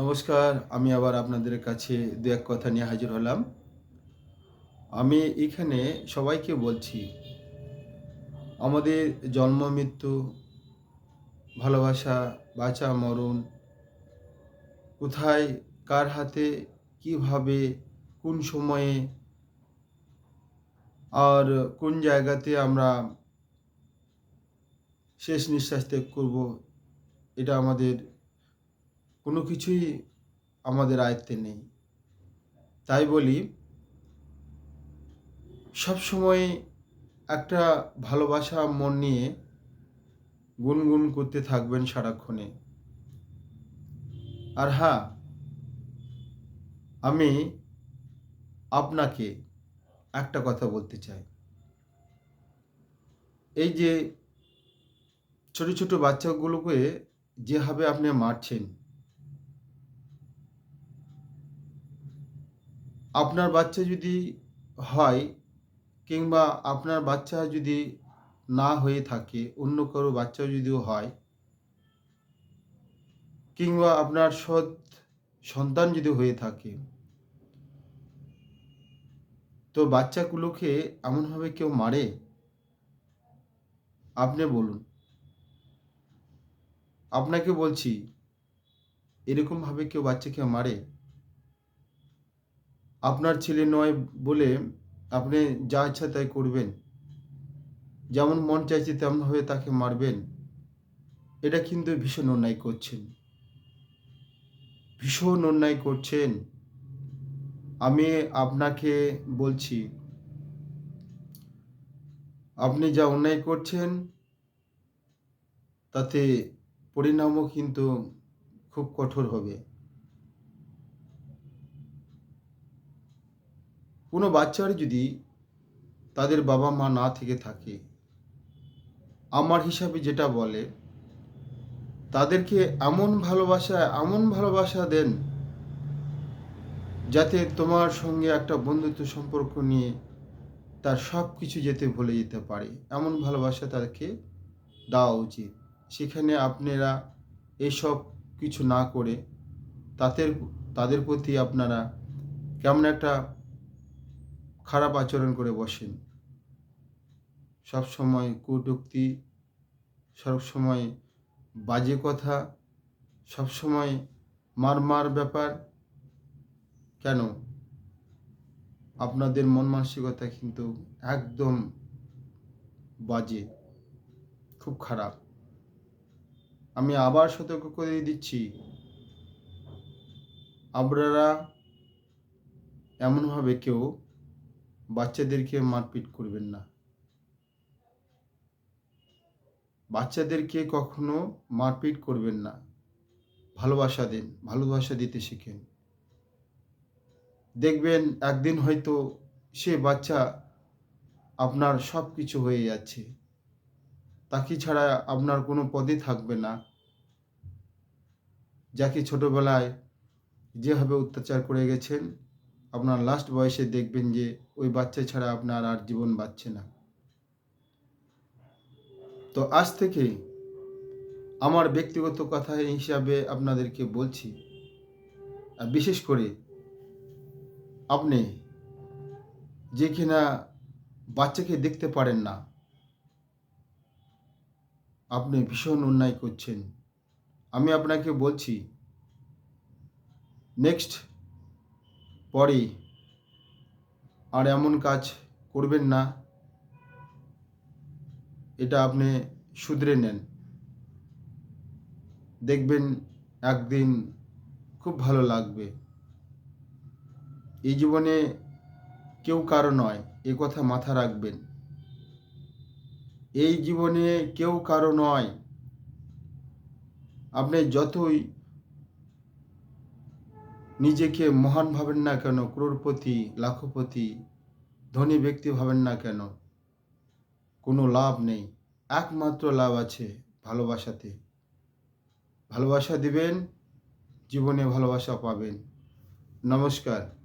নমস্কার, আমি আবার আপনাদের কাছে দু এক কথা নিয়ে হাজির হলাম। আমি এখানে সবাইকে বলছি, আমাদের জন্ম, মৃত্যু, ভালোবাসা, বাঁচা, মরণ, কোথায়, কার হাতে, কীভাবে, কোন সময়ে, আর কোন জায়গাতে আমরা শেষ নিঃশ্বাস ত্যাগ করব, এটা আমাদের কোনো কিছুই আমাদের আয়ত্তে নেই। তাই বলি সবসময় একটা ভালোবাসা, মন নিয়ে গুনগুন করতে থাকবেন সারাক্ষণে। আর হ্যাঁ আমি আপনাকে একটা কথা বলতে চাই। এই যে ছোট ছোট বাচ্চাগুলোকে যেভাবে আপনি মারছেন আপনার বাচ্চা যদি হয় কিংবা আপনার বাচ্চা যদি না হয়ে থাকে, অন্য কারও বাচ্চা যদিও হয়, কিংবা আপনার সৎ সন্তান যদি হয়ে থাকে, তো বাচ্চাগুলোকে এমনভাবে কেউ মারে? আপনি বলুন। আপনাকে বলছি, এরকমভাবে কেউ বাচ্চাকে মারে? আপনার ছেলে নয় বলে আপনি যা ইচ্ছা তাই করবেন। যেমন মন চাইছে তেমনভাবে তাকে মারবেন। এটা কিন্তু ভীষণ অন্যায় করছেন। ভীষণ অন্যায় করছেন। আমি আপনাকে বলছি, আপনি যা অন্যায় করছেন, তাতে পরিণামও কিন্তু খুব কঠোর হবে। কোনো বাচ্চার যদি তাদের বাবা মা না থেকে থাকে, আমার হিসাবে যেটা বলে, তাদেরকে এমন ভালোবাসা এমন ভালোবাসা দেন যাতে তোমার সঙ্গে একটা বন্ধুত্ব সম্পর্ক নিয়ে তার সব কিছু যেতে ভুলে যেতে পারে। এমন ভালোবাসা তাদেরকে দেওয়া উচিত। সেখানে আপনারা এসব কিছু না করে তাদের তাদের প্রতি আপনারা কেমন একটা খারাপ আচরণ করে বসেন। সব সময় কটূক্তি, সব সময় বাজে কথা, সব সময় মার মার ব্যাপার। কেন? আপনাদের মন মানসিকতা কিন্তু একদম বাজে, খুব খারাপ। আমি আবার সতর্ক করে দিচ্ছি। আপনারা এমনভাবে কেউ বাচ্চাদেরকে মারপিট করবেন না। বাচ্চাদেরকে কখনো মারপিট করবেন না। ভালোবাসা দিন, ভালোবাসা দিতে শিখেন। দেখবেন একদিন হয়তো সে বাচ্চা আপনার সব কিছু হয়ে যাচ্ছে। তাকে ছাড়া আপনার কোনো পদে থাকবে না। যাকে ছোটবেলায় যেভাবে অত্যাচার করে গেছেন আপনার লাস্ট বয়সে দেখবেন যে ওই বাচ্চা ছাড়া আপনার আর জীবন বাঁচছে না। তো আজ থেকে আমার ব্যক্তিগত কথা হিসাবে আপনাদেরকে বলছি, আর বিশেষ করে আপনি যে কিনা বাচ্চাকে দেখতে পারেন না, আপনি ভীষণ অন্যায় করছেন। আমি আপনাকে বলছি নেক্সট পরে আর এমন কাজ করবেন না, এটা আপনি শুধরে নেন। দেখবেন একদিন খুব ভালো লাগবে। এই জীবনে কেউ কারও নয়, এ কথা মাথা রাখবেন। এই জীবনে কেউ কারও নয়। আপনি যতই নিজেকে মহান ভাবেন না কেন? ক্রোড়পতি লাখপতি, ধনী ব্যক্তি ভাবেন না কেন? কোনো লাভ নেই। একমাত্র লাভ আছে ভালোবাসাতে। ভালোবাসা দিবেন, জীবনে ভালোবাসা পাবেন। নমস্কার।